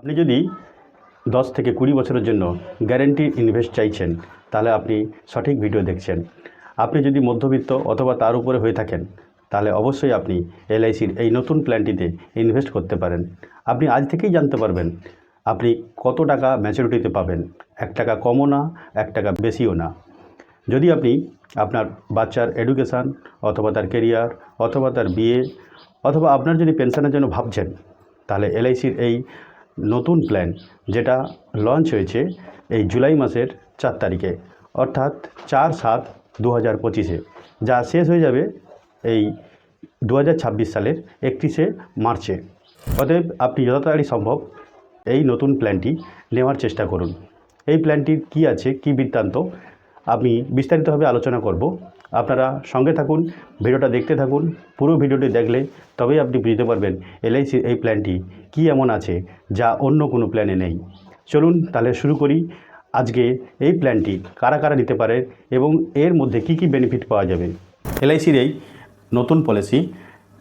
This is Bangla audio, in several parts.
আপনি যদি দশ থেকে কুড়ি বছরের জন্য গ্যারেন্টি ইনভেস্ট চাইছেন, তাহলে আপনি সঠিক ভিডিও দেখছেন। আপনি যদি মধ্যবিত্ত অথবা তার উপরে হয়ে থাকেন, তাহলে অবশ্যই আপনি এলআইসির এই নতুন প্ল্যানটিতে ইনভেস্ট করতে পারেন। আপনি আজ থেকেই জানতে পারবেন, আপনি কত টাকা ম্যাচুরিটিতে পাবেন। এক টাকা কমও না, এক টাকা বেশিও না। যদি আপনি আপনার বাচ্চার এডুকেশান অথবা তার কেরিয়ার অথবা তার বিয়ে অথবা আপনার যদি পেনশনের জন্য ভাবছেন, তাহলে এলআইসির এই নতুন প্ল্যান যেটা লঞ্চ হয়েছে এই জুলাই মাসের চার তারিখে, অর্থাৎ চার সাত দু হাজার পঁচিশে, যা শেষ হয়ে যাবে এই দু হাজার ছাব্বিশ সালের একত্রিশে মার্চে। অতএব আপনি যত তাড়াতাড়ি সম্ভব এই নতুন প্ল্যানটি নেওয়ার চেষ্টা করুন। এই প্ল্যানটির কি আছে, কি বৃত্তান্ত, আমি বিস্তারিতভাবে আলোচনা করব। আপনারা সঙ্গে থাকুন, ভিডিওটা দেখতে থাকুন, পুরো ভিডিওটি দেখলে তবেই আপনি বুঝতে পারবেন এলআইসির এই প্ল্যানটি কি এমন আছে যা অন্য কোনো প্ল্যানে নেই। চলুন তাহলে শুরু করি। আজকে এই প্ল্যানটি কারা কারা নিতে পারে এবং এর মধ্যে কি কি বেনিফিট পাওয়া যাবে? এলআইসির এই নতুন পলিসি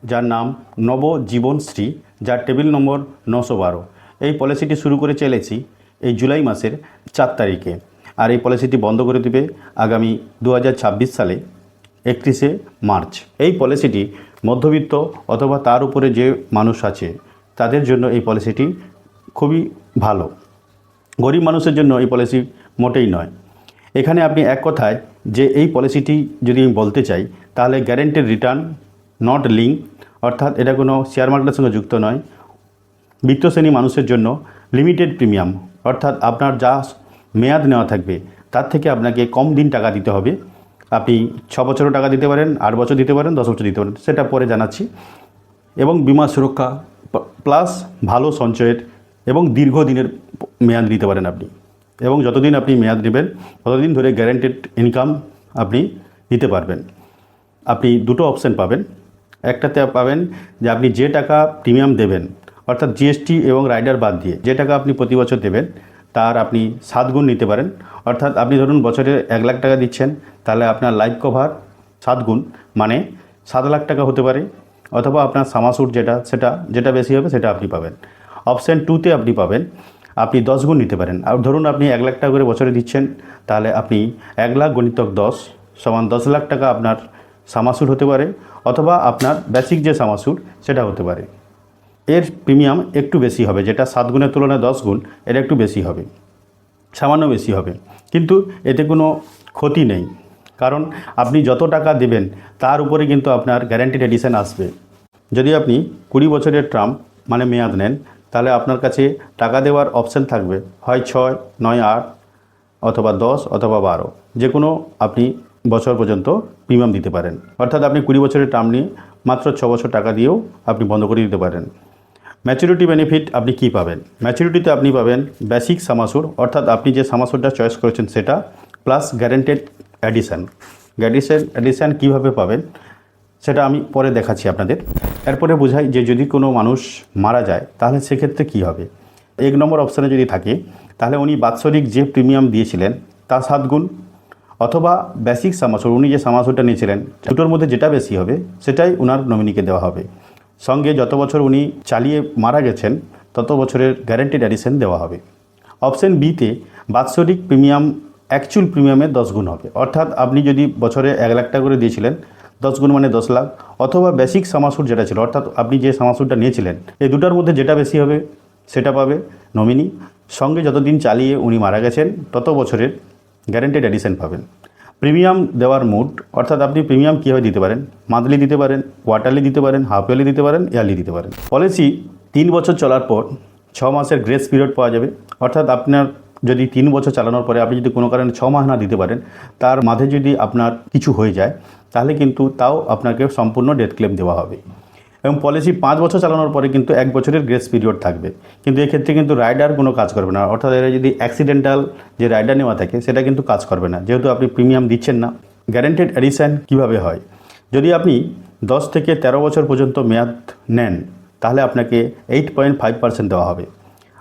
যার নাম নবজীবনশ্রী যার টেবিল নম্বর নশো বারো। এই পলিসিটি শুরু করে এলআইসি এই জুলাই মাসের চার তারিখে। আর এই পলিসিটি বন্ধ করে দেবে আগামী দু হাজার ছাব্বিশ সালে। একত্রিশে মার্চ। এই পলিসিটি মধ্যবিত্ত অথবা তার উপরে যে মানুষ আছে, তাদের জন্য এই পলিসিটি খুবই ভালো। গরিব মানুষের জন্য এই পলিসি মোটেই নয়। এখানে আপনি এক কথায় যে এই পলিসিটি যদি আমি বলতে চাই, তাহলে গ্যারেন্টেড রিটার্ন নট লিঙ্ক অর্থাৎ এটা কোনো শেয়ার মার্কেটের সঙ্গে যুক্ত নয়। বৃত্ত শ্রেণি মানুষের জন্য লিমিটেড প্রিমিয়াম অর্থাৎ আপনার যা মেয়াদ নেওয়া থাকবে, তার থেকে আপনাকে কম দিন টাকা দিতে হবে। আপনি ছ বছরও টাকা দিতে পারেন, আট বছর দিতে পারেন, দশ বছর দিতে পারেন। সেটা পরে জানাচ্ছি। এবং বিমা সুরক্ষা প্লাস ভালো সঞ্চয়ের এবং দীর্ঘদিনের মেয়াদ নিতে পারেন আপনি। এবং যতদিন আপনি মেয়াদ নেবেন, ততদিন ধরে গ্যারেন্টেড ইনকাম আপনি নিতে পারবেন। আপনি দুটো অপশান পাবেন। একটাতে পাবেন যে আপনি যে টাকা প্রিমিয়াম দেবেন, অর্থাৎ জিএসটি এবং রাইডার বাদ দিয়ে যে টাকা আপনি প্রতি বছর দেবেন তার আপনি সাত গুণ নিতে পারেন। অর্থাৎ আপনি ধরুন বছরে এক লাখ টাকা দিচ্ছেন, তাহলে আপনার লাইফ কভার সাত গুণ মানে সাত লাখ টাকা হতে পারে, অথবা আপনার সামাসুট যেটা, সেটা, যেটা বেশি হবে সেটা আপনি পাবেন। অপশান টুতে আপনি পাবেন, আপনি দশ গুণ নিতে পারেন। আর ধরুন আপনি এক লাখ টাকা করে বছরে দিচ্ছেন, তাহলে আপনি এক লাখ গণিতক দশ সমান দশ লাখ টাকা আপনার সামাসুর হতে পারে, অথবা আপনার বেসিক যে সামাসুর সেটা হতে পারে। এর প্রিমিয়াম একটু বেশি হবে, যেটা সাত গুণের তুলনায় দশ গুণ, এর একটু বেশি হবে, সামান্য বেশি হবে। কিন্তু এতে কোনো ক্ষতি নেই, কারণ আপনি যত টাকা দেবেন, তার উপরে কিন্তু আপনার গ্যারান্টিড এডিশন আসবে। যদি আপনি কুড়ি বছরের ট্রাম মানে মেয়াদ নেন, তাহলে আপনার কাছে টাকা দেওয়ার অপশান থাকবে, হয় ছয়, নয়, আট, অথবা দশ, অথবা বারো। যে কোনো আপনি বছর পর্যন্ত প্রিমিয়াম দিতে পারেন। অর্থাৎ আপনি কুড়ি বছরের টার্ম নিয়ে মাত্র ছ বছর টাকা দিয়েও আপনি বন্ধ করে দিতে পারেন। ম্যাচুরিটি বেনিফিট আপনি কি পাবেন? ম্যাচুরিটিতে আপনি পাবেন বেসিক সামাসুর অর্থাৎ আপনি যে সামাসুরটা চয়েস করেছেন সেটা plus guaranteed addition addition addition কীভাবে পাবেন? সেটা আমি পরে দেখাচ্ছি আপনাদের। এরপরে বোঝাই যে যদি কোনো মানুষ মারা যায়, তাহলে সেক্ষেত্রে কী হবে? এক নম্বর অপশানে যদি থাকে, তাহলে উনি বাৎসরিক যে প্রিমিয়াম দিয়েছিলেন, তার সাত গুণ, অথবা বেসিক সামাসুর উনি যে সামাসুরটা নিয়েছিলেন, দুটোর মধ্যে যেটা বেশি হবে, সেটাই ওনার নমিনিকে দেওয়া হবে। সঙ্গে যত বছর উনি চালিয়ে মারা গেছেন, তত বছরের গ্যারেন্টিড অ্যাডিশন দেওয়া হবে। অপশন বিতে বাৎসরিক প্রিমিয়াম অ্যাকচুয়াল প্রিমিয়ামের দশ গুণ হবে। অর্থাৎ আপনি যদি বছরে এক লাখ টাকা করে দিয়েছিলেন, দশ গুণ মানে দশ লাখ, অথবা বেসিক সামাসুর যেটা ছিল, অর্থাৎ আপনি যে সামাসুরটা নিয়েছিলেন, এই দুটার মধ্যে যেটা বেশি হবে, সেটা পাবে নমিনি সঙ্গে যতদিন চালিয়ে উনি মারা গেছেন, তত বছরের গ্যারেন্টেড অ্যাডিশন পাবেন। প্রিমিয়াম দেওয়ার মুড, অর্থাৎ আপনি প্রিমিয়াম কীভাবে দিতে পারেন? মান্থলি দিতে পারেন, কোয়ার্টারলি দিতে পারেন হাফ ইয়ারলি দিতে পারেন, ইয়ারলি দিতে পারেন। পলিসি তিন বছর চলার পর ছ মাসের গ্রেস পিরিয়ড পাওয়া যাবে। অর্থাৎ আপনার যদি তিন বছর চালানোর পরে আপনি যদি কোনো কারণে ছ মাস না দিতে পারেন, তার মাঝে যদি আপনার কিছু হয়ে যায়, তাহলে কিন্তু তাও আপনাকে সম্পূর্ণ ডেথ ক্লেম দেওয়া হবে। এবং পলিসি পাঁচ বছর চালানোর পরে কিন্তু এক বছরের গ্রেস পিরিয়ড থাকবে। কিন্তু এক্ষেত্রে কিন্তু রাইডার কোনো কাজ করবে না। অর্থাৎ এরা যদি অ্যাক্সিডেন্টাল যে রাইডার নেওয়া থাকে, সেটা কিন্তু কাজ করবে না। যেহেতু আপনি প্রিমিয়াম দিচ্ছেন না গ্যারেন্টেড অ্যাডিশান কীভাবে হয়? যদি আপনি দশ থেকে তেরো বছর পর্যন্ত মেয়াদ নেন, তাহলে আপনাকে এইট পয়েন্ট ফাইভ পার্সেন্ট দেওয়া হবে।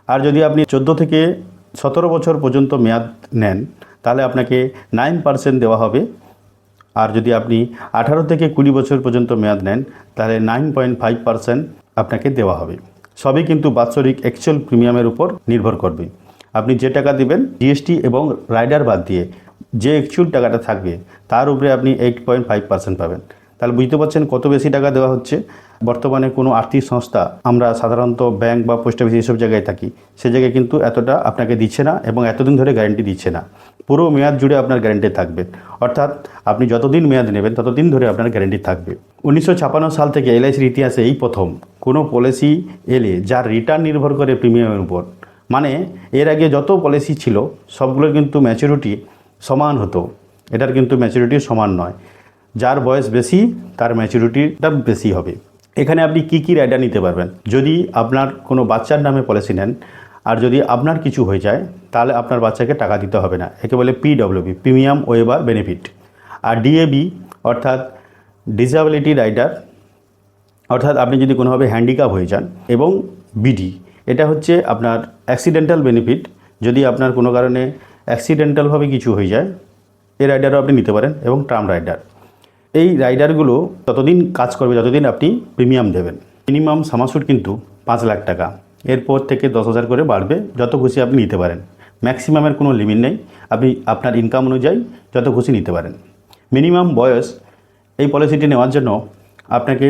আর যদি আপনি চোদ্দ থেকে সতেরো বছর পর্যন্ত মেয়াদ নেন, তাহলে আপনাকে নাইন পার্সেন্ট দেওয়া হবে আর যদি আপনি আঠারো থেকে কুড়ি বছর পর্যন্ত মেয়াদ নেন, তাহলে নাইন পয়েন্ট ফাইভ পার্সেন্ট আপনাকে দেওয়া হবে। সবই কিন্তু বাৎসরিক অ্যাকচুয়াল প্রিমিয়ামের উপর নির্ভর করবে। আপনি যে টাকা দেবেন জিএসটি এবং রাইডার বাদ দিয়ে যে অ্যাকচুয়াল টাকাটা থাকবে, তার উপরে আপনি এইট পয়েন্ট ফাইভ পার্সেন্ট পাবেন। তাহলে বুঝতে পারছেন কত বেশি টাকা দেওয়া হচ্ছে। বর্তমানে কোনো আর্থিক সংস্থা, আমরা সাধারণত ব্যাংক বা পোস্ট অফিস এইসব জায়গায় থাকি, সে জায়গায় কিন্তু এতটা আপনাকে দিচ্ছে না এবং এতদিন ধরে গ্যারেন্টি দিচ্ছে না। পুরো মেয়াদ জুড়ে আপনার গ্যারেন্টি থাকবে। অর্থাৎ আপনি যতদিন মেয়াদ নেবেন, ততদিন ধরে আপনার গ্যারেন্টি থাকবে। উনিশশো সাল থেকে এলআইসির ইতিহাসে এই প্রথম। কোনো পলিসি এলে যার রিটার্ন নির্ভর করে প্রিমিয়ামের উপর। মানে এর আগে যত পলিসি ছিল, সবগুলোর কিন্তু ম্যাচুরিটি সমান হতো। এটার কিন্তু ম্যাচুরিটি সমান নয়। যার বয়স বেশি, তার ম্যাচুরিটিটা বেশি হবে। এখানে আপনি কি কি রাইডার নিতে পারবেন? যদি আপনার কোনো বাচ্চার নামে পলিসি নেন, আর যদি আপনার কিছু হয়ে যায়, তাহলে আপনার বাচ্চাকে টাকা দিতে হবে না। একে বলে পিডব্লিউবি প্রিমিয়াম ওয়েবার বেনিফিট আর ডিএবি অর্থাৎ ডিসএবিলিটি রাইডার অর্থাৎ আপনি যদি কোনোভাবে হ্যান্ডিক্যাপ হয়ে যান, এবং বিডি এটা হচ্ছে আপনার অ্যাক্সিডেন্টাল বেনিফিট যদি আপনার কোনো কারণে অ্যাক্সিডেন্টালভাবে কিছু হয়ে যায়, এই রাইডারও আপনি নিতে পারেন, এবং ট্রাম রাইডার এই রাইডারগুলো ততদিন কাজ করবে, যতদিন আপনি প্রিমিয়াম দেবেন। মিনিমাম সামাসুট কিন্তু পাঁচ লাখ টাকা। এরপর থেকে দশ হাজার করে বাড়বে, যত খুশি আপনি নিতে পারেন। ম্যাক্সিমামের কোনো লিমিট নেই। আপনি আপনার ইনকাম অনুযায়ী যত খুশি নিতে পারেন। মিনিমাম বয়স এই পলিসিটি নেওয়ার জন্য আপনাকে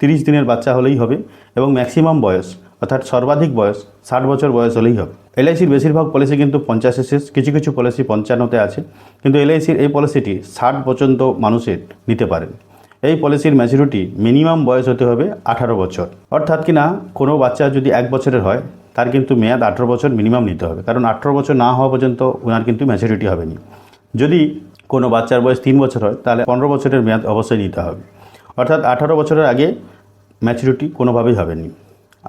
তিরিশ দিনের বাচ্চা হলেই হবে এবং ম্যাক্সিমাম বয়স অর্থাৎ সর্বাধিক বয়স, ষাট বছর বয়স হলেই হবে। এলআইসির বেশিরভাগ পলিসি কিন্তু পঞ্চাশে শেষ কিছু কিছু পলিসি পঞ্চান্নতে আছে, কিন্তু এলআইসির এই পলিসিটি ষাট পর্যন্ত মানুষের নিতে পারেন। এই পলিসির ম্যাচুরিটি মিনিমাম বয়স হতে হবে আঠারো বছর। অর্থাৎ কি না কোনো বাচ্চা যদি এক বছরের হয়, তার কিন্তু মেয়াদ আঠারো বছর মিনিমাম নিতে হবে, কারণ আঠারো বছর না হওয়া পর্যন্ত ওনার কিন্তু ম্যাচুরিটি হবে না যদি কোনো বাচ্চার বয়স তিন বছর হয়, তাহলে পনেরো বছরের মেয়াদ অবশ্যই নিতে হবে। অর্থাৎ আঠারো বছরের আগে ম্যাচুরিটি কোনোভাবেই হবে না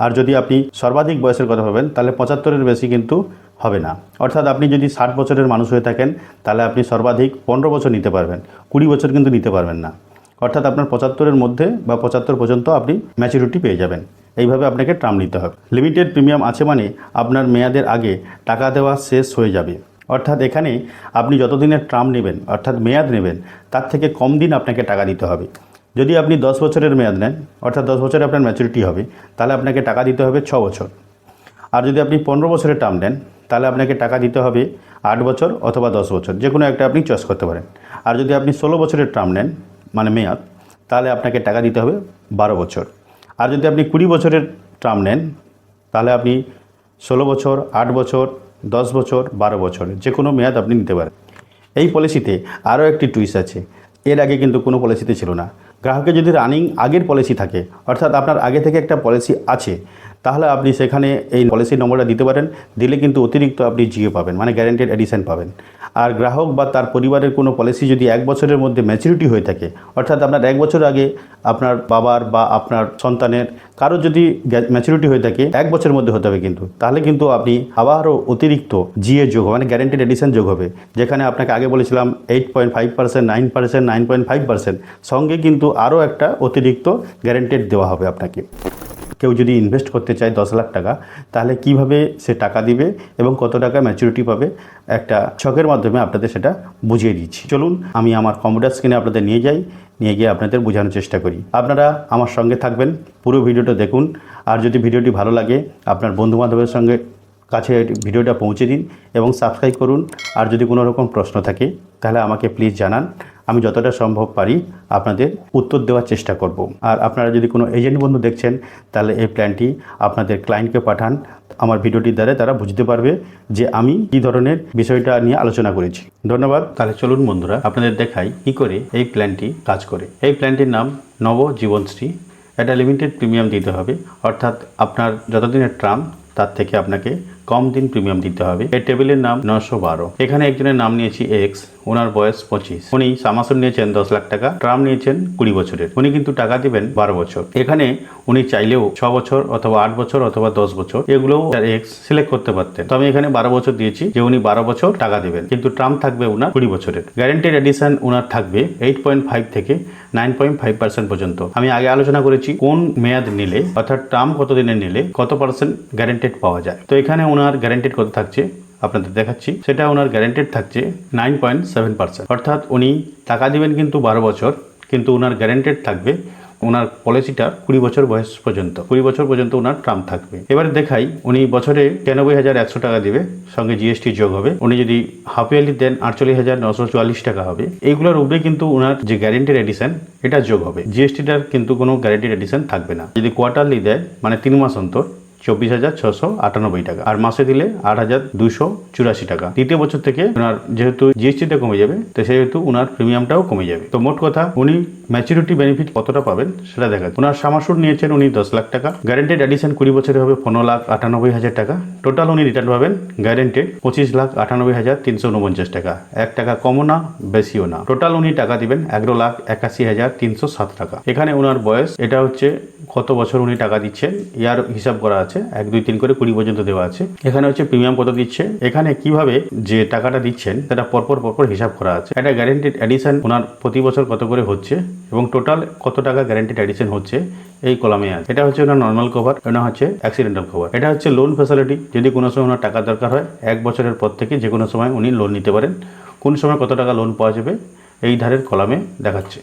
আর যদি আপনি সর্বাধিক বয়সের কথা ভাবেন, তাহলে পঁচাত্তরের বেশি কিন্তু হবে না। অর্থাৎ আপনি যদি ষাট বছরের মানুষ হয়ে থাকেন, তাহলে আপনি সর্বাধিক পনেরো বছর নিতে পারবেন, কুড়ি বছর কিন্তু নিতে পারবেন না। অর্থাৎ আপনার পঁচাত্তরের মধ্যে বা পঁচাত্তর পর্যন্ত আপনি ম্যাচুরিটি পেয়ে যাবেন। এইভাবে আপনাকে ট্রাম নিতে হবে। লিমিটেড প্রিমিয়াম আছে মানে আপনার মেয়াদের আগে টাকা দেওয়া শেষ হয়ে যাবে। অর্থাৎ এখানে আপনি যতদিনের ট্রাম নেবেন, অর্থাৎ মেয়াদ নেবেন, তার থেকে কম দিন আপনাকে টাকা দিতে হবে। যদি আপনি দশ বছরের মেয়াদ নেন, অর্থাৎ দশ বছরে আপনার ম্যাচুরিটি হবে, তাহলে আপনাকে টাকা দিতে হবে ছ বছর। আর যদি আপনি পনেরো বছরের টার্ম নেন, তাহলে আপনাকে টাকা দিতে হবে আট বছর অথবা দশ বছর, যে কোনো একটা আপনি চয়েস করতে পারেন। আর যদি আপনি ষোলো বছরের টার্ম নেন মানে মেয়াদ, তাহলে আপনাকে টাকা দিতে হবে বারো বছর। আর যদি আপনি কুড়ি বছরের টার্ম নেন, তাহলে আপনি ষোলো বছর, আট বছর, দশ বছর, বারো বছর, যে কোনো মেয়াদ আপনি নিতে পারেন। এই পলিসিতে আরও একটি টুইস আছে। এর আগে কিন্তু কোনো পলিসিতে ছিল না। গ্রাহকের যদি রানিং আগের পলিসি থাকে অর্থাৎ আপনার আগে থেকে একটা পলিসি আছে তাহলে আপনি সেখানে এই পলিসি নম্বরটা দিতে পারেন, দিলে কিন্তু অতিরিক্ত আপনি জিও পাবেন মানে গ্যারেন্টেড এডিশন পাবেন। আর গ্রাহক বা তার পরিবারের কোনো পলিসি যদি এক বছরের মধ্যে ম্যাচুরিটি হয়ে থাকে, অর্থাৎ আপনার এক বছর আগে আপনার বাবার বা আপনার সন্তানের কারও যদি ম্যাচুরিটি হয়ে থাকে, এক বছরের মধ্যে হতে হবে কিন্তু। তাহলে কিন্তু আপনি আবারও অতিরিক্ত জিএ যোগ মানে গ্যারেন্টেড এডিশন যোগ হবে, যেখানে আপনাকে আগে বলেছিলাম eight point five percent nine percent nine point five percent সঙ্গে কিন্তু আরও একটা অতিরিক্ত গ্যারেন্টেড দেওয়া হবে আপনাকে। কেউ যদি ইনভেস্ট করতে চায় দশ লাখ টাকা, তাহলে কীভাবে সে টাকা দিবে এবং কত টাকা ম্যাচুরিটি পাবে? একটা ছকের মাধ্যমে আপনাদের সেটা বুঝিয়ে দিচ্ছি। চলুন, আমি আমার কম্পিউটার স্ক্রিনে আপনাদের নিয়ে যাই, নিয়ে গিয়ে আপনাদের বোঝানোর চেষ্টা করি। আপনারা আমার সঙ্গে থাকবেন, পুরো ভিডিওটা দেখুন। আর যদি ভিডিওটি ভালো লাগে, আপনার বন্ধুবান্ধবের সঙ্গে কাছে ভিডিওটা পৌঁছে দিন এবং সাবস্ক্রাইব করুন। আর যদি কোনো রকম প্রশ্ন থাকে, তাহলে আমাকে প্লিজ জানান। আমি যতটা সম্ভব পারি আপনাদের উত্তর দেওয়ার চেষ্টা করব। আর আপনারা যদি কোনো এজেন্ট বন্ধু দেখছেন, তাহলে এই প্ল্যানটি আপনাদের ক্লায়েন্টকে পাঠান। আমার ভিডিওটির দ্বারা তারা বুঝতে পারবে যে আমি কী ধরনের বিষয়টা নিয়ে আলোচনা করেছি। ধন্যবাদ। তাহলে চলুন বন্ধুরা, আপনাদের দেখাই কি করে এই প্ল্যানটি কাজ করে। এই প্ল্যানটির নাম নব জীবনশ্রী এটা লিমিটেড প্রিমিয়াম দিতে হবে। অর্থাৎ আপনার যতদিনের ট্রাম তার থেকে আপনাকে কম দিন প্রিমিয়াম দিতে হবে। এই টেবিলের নাম নশো বারো। এখানে একজনের নাম নিয়েছি এক্স ওনার বয়স পঁচিশ। উনি সামাসন নিয়েছেন দশ লাখ টাকা ট্রাম নিয়েছেন কুড়ি বছরের। উনি কিন্তু টাকা দিবেন বারো বছর। এখানে উনি চাইলেও ছ বছর অথবা আট বছর অথবা দশ বছর এগুলোও এক্স সিলেক্ট করতে পারতেন। তো আমি এখানে বারো বছর দিয়েছি যে উনি বারো বছর টাকা দেবেন। কিন্তু ট্রাম থাকবে উনার কুড়ি বছরের। গ্যারেন্টেড এডিশন উনার থাকবে এইট পয়েন্ট ফাইভ থেকে নাইন পয়েন্ট ফাইভ পার্সেন্ট পর্যন্ত। আমি আগে আলোচনা করেছি কোন মেয়াদ নিলে অর্থাৎ টার্ম কত দিনের নিলে কত পার্সেন্ট গ্যারেন্টেড পাওয়া যায়। তো এখানে ওনার গ্যারেন্টেড কত থাকছে? আপনাদের দেখাচ্ছি। সেটা ওনার গ্যারেন্টেড থাকছে নাইন পয়েন্ট সেভেন পার্সেন্ট অর্থাৎ উনি টাকা দিবেন কিন্তু বারো বছর, কিন্তু ওনার গ্যারেন্টেড থাকবে ওনার পলিসিটা কুড়ি বছর বয়স পর্যন্ত। কুড়ি বছর পর্যন্ত ওনার টার্ম থাকবে। এবারে দেখাই, উনি বছরে তিরানব্বই হাজার একশো টাকা দিবে, সঙ্গে জিএসটি যোগ হবে। উনি যদি হাফ ইয়ারলি দেন, আটচল্লিশ হাজার নশো চুয়াল্লিশ টাকা হবে। এইগুলোর উপরে কিন্তু ওনার যে গ্যারেন্টির এডিশন এটা যোগ হবে। জিএসটিটার কিন্তু কোনো গ্যারেন্টির এডিশন থাকবে না। যদি কোয়ার্টারলি দেয় মানে তিন মাস অন্তর চব্বিশ হাজার ছশো আটানব্বই টাকা। আর মাসে দিলে আট হাজার দুশো চুরাশি টাকা। দ্বিতীয় বছর থেকে ওনার যেহেতু জিএসটিটা কমে যাবে, তো সেহেতু ওনার প্রিমিয়ামটাও কমে যাবে। তো মোট কথা, উনি ম্যাচুরিটি বেনিফিট কতটা পাবেন সেটা দেখা ওনার সামাসুর নিয়েছেন উনি দশ লাখ টাকা। গ্যারেন্টেড অ্যাডিশন কুড়ি বছরে হবে পনেরো লাখ আটানব্বই হাজার টাকা। টোটাল উনি রিটার্ন পাবেন গ্যারেন্টেড পঁচিশ লাখ আটানব্বই হাজার তিনশো উনপঞ্চাশ টাকা। এক টাকা কমও না, বেশিও না। টোটাল উনি টাকা দিবেন এগারো লাখ একাশি হাজার তিনশো সাত টাকা। এখানে ওনার বয়স, এটা হচ্ছে কত বছর উনি টাকা দিচ্ছেন, ইয়ার হিসাব করা আছে এক, দুই, তিন করে কুড়ি পর্যন্ত দেওয়া আছে। এখানে হচ্ছে প্রিমিয়াম কত দিচ্ছে? এখানে কীভাবে যে টাকাটা দিচ্ছেন, সেটা পরপর পরপর হিসাব করা আছে। একটা গ্যারেন্টিড অ্যাডিশন ওনার প্রতি বছর কত করে হচ্ছে এবং টোটাল কত টাকা গ্যারেন্টিড অ্যাডিশন হচ্ছে এই কলামে আছে। এটা হচ্ছে ওনার নর্মাল কভার এটা হচ্ছে অ্যাক্সিডেন্টাল কভার এটা হচ্ছে লোন ফ্যাসিলিটি যদি কোনো সময় ওনার টাকা দরকার হয়, এক বছরের পর থেকে যে কোনো সময় উনি লোন নিতে পারেন। কোন সময় কত টাকা লোন পাওয়া যাবে, এই ধারের কলামে দেখাচ্ছে।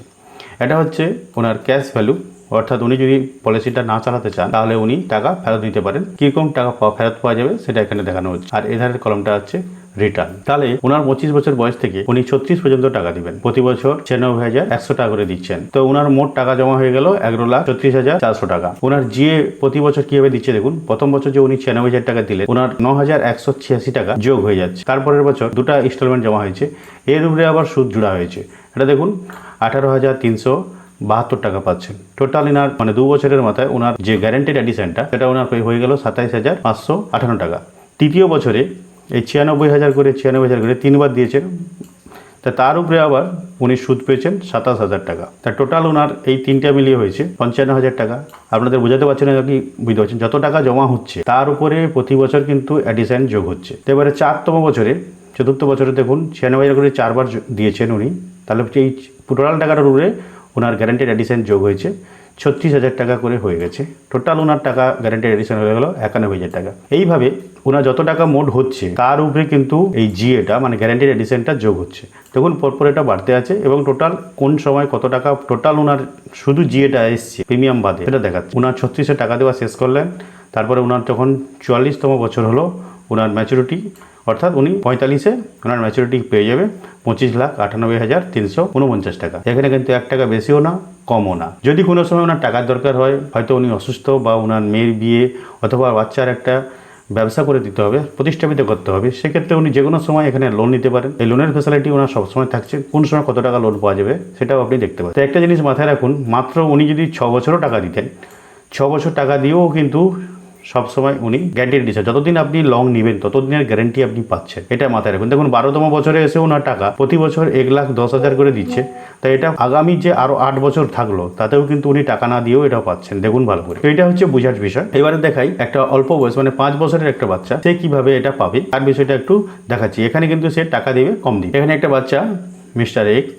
এটা হচ্ছে ওনার ক্যাশ ভ্যালু অর্থাৎ উনি যদি পলিসিটা না চালাতে চান, তাহলে উনি টাকা ফেরত নিতে পারেন। কীরকম টাকা ফেরত পাওয়া যাবে সেটা এখানে দেখানো হচ্ছে। আর এধারের কলমটা হচ্ছে রিটার্ন তাহলে ওনার পঁচিশ বছর বয়স থেকে উনি ছত্রিশ পর্যন্ত টাকা দিবেন। প্রতি বছর ছিয়ানব্বই হাজার একশো টাকা করে দিচ্ছেন। তো ওনার মোট টাকা জমা হয়ে গেল এগারো লাখ ছত্রিশ হাজার চারশো টাকা। ওনার জিএ প্রতি বছর কীভাবে দিচ্ছে দেখুন, প্রথম বছর যে উনি ছিয়ানব্বই হাজার টাকা দিলেন ওনার ন হাজার একশো ছিয়াশি টাকা যোগ হয়ে যাচ্ছে। তারপরের বছর দুটা ইনস্টলমেন্ট জমা হয়েছে। এর উপরে আবার সুদ জোড়া হয়েছে। এটা দেখুন, আঠারো হাজার তিনশো বাহাত্তর টাকা পাচ্ছেন। টোটাল ইনার মানে দু বছরের মাথায় ওনার যে গ্যারেন্টেড অ্যাডিশনটা সেটা ওনার হয়ে- গেল সাতাইশ হাজার পাঁচশো আঠান্ন টাকা। তৃতীয় বছরে এই ছিয়ানব্বই হাজার করে, ছিয়ানব্বই হাজার করে তিনবার দিয়েছেন। তা তার উপরে আবার উনি সুদ পেয়েছেন সাতাশ হাজার টাকা। তা টোটাল ওনার এই তিনটা মিলিয়ে হয়েছে পঞ্চান্ন হাজার টাকা। আপনাদের বোঝাতে পারছেন না কি বুঝতে পারছেন? যত টাকা জমা হচ্ছে, তার উপরে প্রতি বছর কিন্তু অ্যাডিশন যোগ হচ্ছে। তো এবারে চারতম বছরে, চতুর্থ বছরে দেখুন, ছিয়ানব্বই হাজার করে চারবার দিয়েছেন উনি। তাহলে এই টোটাল টাকাটার উপরে ওনার গ্যারান্টেড অ্যাডিশন যোগ হয়েছে। ছত্রিশ হাজার টাকা করে হয়ে গেছে। টোটাল ওনার টাকা গ্যারান্টেড এডিশন হয়ে গেল একানব্বই হাজার টাকা। এইভাবে ওনার যত টাকা মোট হচ্ছে, তার উপরে কিন্তু এই জিএটা মানে গ্যারান্টেড এডিশনটা যোগ হচ্ছে। দেখুন, পরপর এটা বাড়তে আছে এবং টোটাল কোন সময় কত টাকা টোটাল ওনার শুধু জিএটা এসছে প্রিমিয়াম বাদে। এটা দেখাচ্ছে। ওনার ছত্রিশে টাকা দেওয়া শেষ করলেন। তারপরে ওনার যখন চুয়াল্লিশতম বছর হলো, ওনার ম্যাচুরিটি অর্থাৎ উনি পঁয়তাল্লিশে ওনার ম্যাচুরিটি পেয়ে যাবে পঁচিশ লাখ আটানব্বই হাজার তিনশো উনপঞ্চাশ টাকা। এখানে কিন্তু এক টাকা বেশিও না, কমও না। যদি কোনো সময় ওনার টাকার দরকার হয়, হয়তো উনি অসুস্থ বা ওনার মেয়ের বিয়ে অথবা বাচ্চার একটা ব্যবসা করে দিতে হবে, প্রতিষ্ঠাপিত করতে হবে, সেক্ষেত্রে উনি যে কোনো সময় এখানে লোন নিতে পারেন। এই লোনের ফেসিলিটি ওনার সবসময় থাকছে। কোন সময় কত টাকা লোন পাওয়া যাবে সেটাও আপনি দেখতে পারেন। তো একটা জিনিস মাথায় রাখুন, মাত্র উনি যদি ছ বছরও টাকা দিতেন, ছ বছর টাকা দিয়েও কিন্তু সবসময় উনি গ্যারান্টি দিচ্ছে যতদিন আপনি লং নেবেন, ততদিনের গ্যারান্টি আপনি পাচ্ছেন। এটা মাথায় রাখুন দেখুন, বারোতম বছরে এসে ওনার টাকা প্রতি বছর এক লাখ দশ হাজার করে দিচ্ছে। তাই এটা আগামী যে আরও আট বছর থাকল, তাতেও কিন্তু উনি টাকা না দিয়েও এটা পাচ্ছেন। দেখুন ভালো করে। এটা হচ্ছে বোঝার বিষয়। এবারে দেখাই একটা অল্প বয়স মানে পাঁচ বছরের একটা বাচ্চা। সে কীভাবে এটা পাবে? তার বিষয়টা একটু দেখাচ্ছি। এখানে কিন্তু সে টাকা দেবে কম দিবে। এখানে একটা বাচ্চা মিস্টার এক্স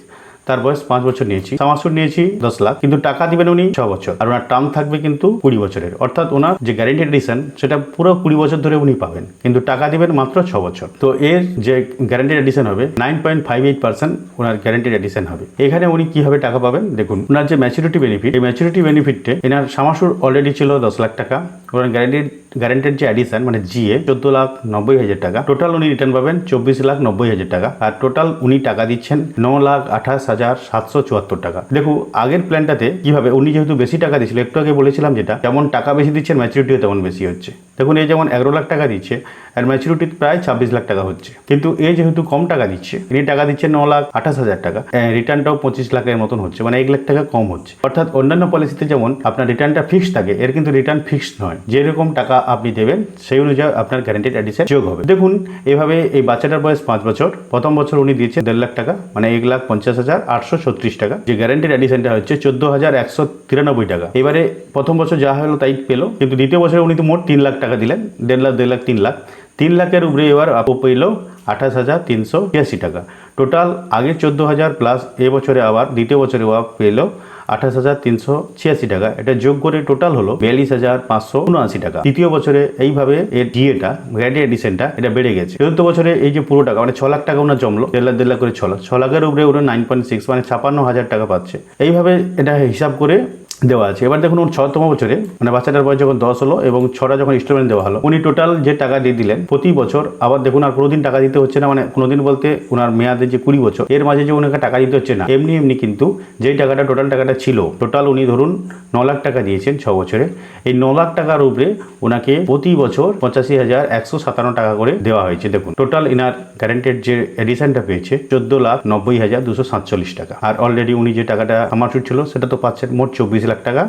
তার বয়স পাঁচ বছর নিয়েছি। সামাসুর নিয়েছি, দশ লাখ। কিন্তু টাকা দিবেন উনি ছ বছর। আর ওনার টার্ম থাকবে কিন্তু কুড়ি বছরের। অর্থাৎ ওনার যে গ্যারেন্টি এডিশন সেটা পুরো কুড়ি বছর ধরে উনি পাবেন। কিন্তু টাকা দিবেন মাত্র ছ বছর। তো এর যে গ্যারেন্টেড এডিশন হবে nine point five eight percent ওনার গ্যারেন্টেড এডিশন হবে। এখানে উনি কীভাবে টাকা পাবেন? দেখুন, ওনার যে ম্যাচুরিটি বেনিফিট এই ম্যাচুরিটি বেনিফিটে এনার সামাসুর অলরেডি ছিল দশ লাখ টাকা। ওনার গ্যারেন্টেড যে অ্যাডিশন মানে জিএ চোদ্দ লাখ নব্বই হাজার টাকা। টোটাল উনি রিটার্ন পাবেন চব্বিশ লাখ নব্বই হাজার টাকা। আর টোটাল উনি টাকা দিচ্ছেন ন লাখ আঠাশ হাজার সাতশো চুয়াত্তর টাকা। দেখো, আগের প্ল্যানটাতে কীভাবে উনি যেহেতু বেশি টাকা দিচ্ছিল একটু আগে বলেছিলাম যেটা, যেমন টাকা বেশি দিচ্ছেন ম্যাচুরিটিও তেমন বেশি হচ্ছে। দেখুন, এই যেমন এগারো লাখ টাকা দিচ্ছে, আর ম্যাচুরিটি প্রায় ছাব্বিশ লাখ টাকা হচ্ছে। কিন্তু এ যেহেতু কম টাকা দিচ্ছে ইনি টাকা দিচ্ছেন ন লাখ আঠাশ হাজার টাকা রিটার্নটাও পঁচিশ লাখের মতন হচ্ছে মানে এক লাখ টাকা কম হচ্ছে। অর্থাৎ অন্যান্য পলিসিতে যেমন আপনার রিটার্নটা ফিক্সড থাকে, এর কিন্তু রিটার্ন ফিক্সড নয়। যেরকম টাকা আপনি দেবেন, সেই অনুযায়ী আপনার গ্যারেন্টেড অ্যাডিশন যোগ হবে। দেখুন, এভাবে এই বাচ্চাটার বয়স পাঁচ বছর, প্রথম বছর উনি দিয়েছে দেড় লাখ টাকা মানে এক লাখ পঞ্চাশ হাজার আটশো ছত্রিশ টাকা। যে গ্যারেন্টেড অ্যাডিশনটা হচ্ছে চোদ্দ হাজার একশো তিরানব্বই টাকা। এবারে প্রথম বছর যা হলো তাই পেল, কিন্তু দ্বিতীয় বছরে উনি তো মোট তিন লাখ টাকা দিলেন, দেড় লাখ দেড় লাখ, তিন লাখ। তিন লাখের উপরে এবার আপু পেল আঠাশ হাজার তিনশো ছিয়াশি টাকা। টোটাল আগে চোদ্দ হাজার প্লাস এ বছরে আবার দ্বিতীয় বছরে আবার পেল আঠাশ হাজার তিনশো ছিয়াশি টাকা। এটা যোগ করে টোটাল হলো বিয়াল্লিশ হাজার পাঁচশো উনআশি টাকা। তৃতীয় বছরে এইভাবে এর ডিএটা গ্র্যাডি এডিশনটা এটা বেড়ে গেছে। চতুর্থ বছরে এই যে পুরো টাকা মানে ছ লাখ টাকা ওনার জমলো, দেড় লাখ দেড় লাখ করে ছ লাখ। ছ লাখের উপরে ওরা নাইন পয়েন্ট সিক্স মানে ছাপান্ন হাজার টাকা পাচ্ছে। এইভাবে এটা হিসাব করে দেওয়া আছে। এবার দেখুন ওর ছতম বছরে মানে বাচ্চাটার বয়স যখন দশ হলো এবং ছটা যখন ইনস্টলমেন্ট দেওয়া হলো, উনি টোটাল যে টাকা দিয়ে দিলেন, প্রতি বছর আবার দেখুন, আর কোনোদিন টাকা দিতে হচ্ছে না মানে কোনোদিন বলতে ওনার মেয়াদে যে কুড়ি বছর, এর মাঝে যে ওনাকে টাকা দিতে হচ্ছে না, এমনি এমনি কিন্তু যেই টাকাটা টোটাল টাকাটা ছিল টোটাল উনি ধরুন ন লাখ টাকা দিয়েছেন ছ বছরে, এই ন লাখ টাকার উপরে ওনাকে প্রতি বছর পঁচাশি হাজার একশো সাতান্ন টাকা করে দেওয়া হয়েছে। দেখুন টোটাল ইনার গ্যারেন্টেড যে এডিশনটা পেয়েছে, চোদ্দ লাখ নব্বই হাজার দুশো সাতচল্লিশ টাকা। আর অলরেডি উনি যে টাকাটা আমার ছিল, সেটা তো পাচ্ছেন মোট চব্বিশ লাখ টাকা।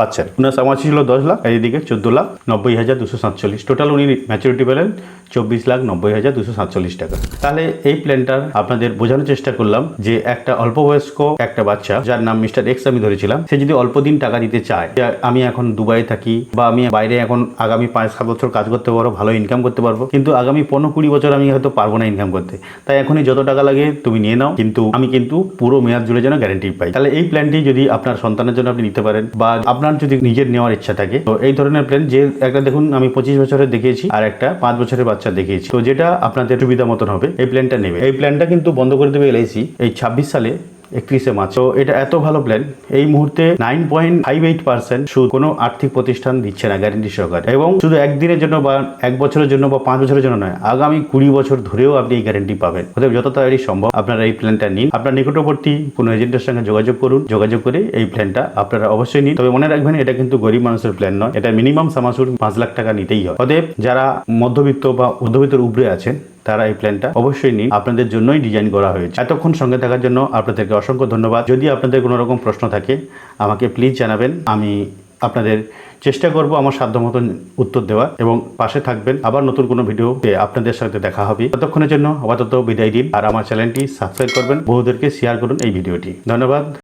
পাচ্ছেন। উনার আমার ছিল দশ লাখ এদিকে চোদ্দ লাখ নব্বই হাজার দুশো সাতচল্লিশ। টোটাল উনি ম্যাচুরিটি পেলেন চব্বিশ লাখ নব্বই হাজার দুশো সাতচল্লিশ টাকা। তাহলে এই প্ল্যানটার আপনাদের বোঝানোর চেষ্টা করলাম যে একটা অল্প বয়স্ক একটা বাচ্চা, যার নাম মিস্টার এক্স আমি ধরেছিলাম, সে যদি অল্প দিন টাকা দিতে চায় আমি এখন দুবাই থাকি বা আমি বাইরে এখন আগামী পাঁচ, সাত বছর কাজ করতে পারব, ভালো ইনকাম করতে পারব, কিন্তু আগামী পনেরো কুড়ি বছর আমি হয়তো পারব না ইনকাম করতে। তাই এখনই যত টাকা লাগে তুমি নিয়ে নাও, কিন্তু আমি কিন্তু পুরো মেয়াদ জুড়ে যেন গ্যারেন্টি পাই। তাহলে এই প্ল্যানটি যদি আপনার সন্তানের জন্য আপনি নিতে পারেন বা আপনার যদি নিজের নেওয়ার ইচ্ছা থাকে, তো এই ধরনের প্ল্যান যে একটা দেখুন, আমি পঁচিশ বছরের দেখিয়েছি, আর একটা পাঁচ বছরের বাচ্চা দেখিয়েছি। তো যেটা আপনাদের সুবিধা মতন হবে, এই প্ল্যানটা নেবে। এই প্ল্যানটা কিন্তু বন্ধ করে দেবে এলআইসি এই ছাব্বিশ সালে একত্রিশে মার্চ। তো এটা এত ভালো প্ল্যান এই মুহূর্তে nine point five eight percent সুদ কোনো আর্থিক প্রতিষ্ঠান দিচ্ছে না গ্যারেন্টি সহকারে। এবং শুধু একদিনের জন্য বা এক বছরের জন্য বা পাঁচ বছরের জন্য নয়, আগামী কুড়ি বছর ধরেও আপনি এই গ্যারেন্টি পাবেন। অতএব যত তাড়াতাড়ি সম্ভব আপনারা এই প্ল্যানটা নিন। আপনার নিকটবর্তী কোনো এজেন্টের সঙ্গে যোগাযোগ করুন। যোগাযোগ করে এই প্ল্যানটা আপনারা অবশ্যই নিন। তবে মনে রাখবেন, এটা কিন্তু গরিব মানুষের প্ল্যান নয়। এটা মিনিমাম সামাসুর পাঁচ লাখ টাকা নিতেই হয় অতএব যারা মধ্যবিত্ত বা মধ্যবিত্তের উপরে আছেন তারা এই প্ল্যানটা অবশ্যই নিন। আপনাদের জন্যই ডিজাইন করা হয়েছে। এতক্ষণ সঙ্গে থাকার জন্য আপনাদেরকে অসংখ্য ধন্যবাদ। যদি আপনাদের কোনো রকম প্রশ্ন থাকে, আমাকে প্লিজ জানাবেন। আমি আপনাদের চেষ্টা করব আমার সাধ্য মতন উত্তর দেওয়ার এবং পাশে থাকবেন। আবার নতুন কোনো ভিডিওতে আপনাদের সাথে দেখা হবে। ততক্ষণের জন্য আপাতত বিদায় দিন। আর আমার চ্যানেলটি সাবস্ক্রাইব করবেন। বহুদেরকে শেয়ার করুন এই ভিডিওটি। ধন্যবাদ।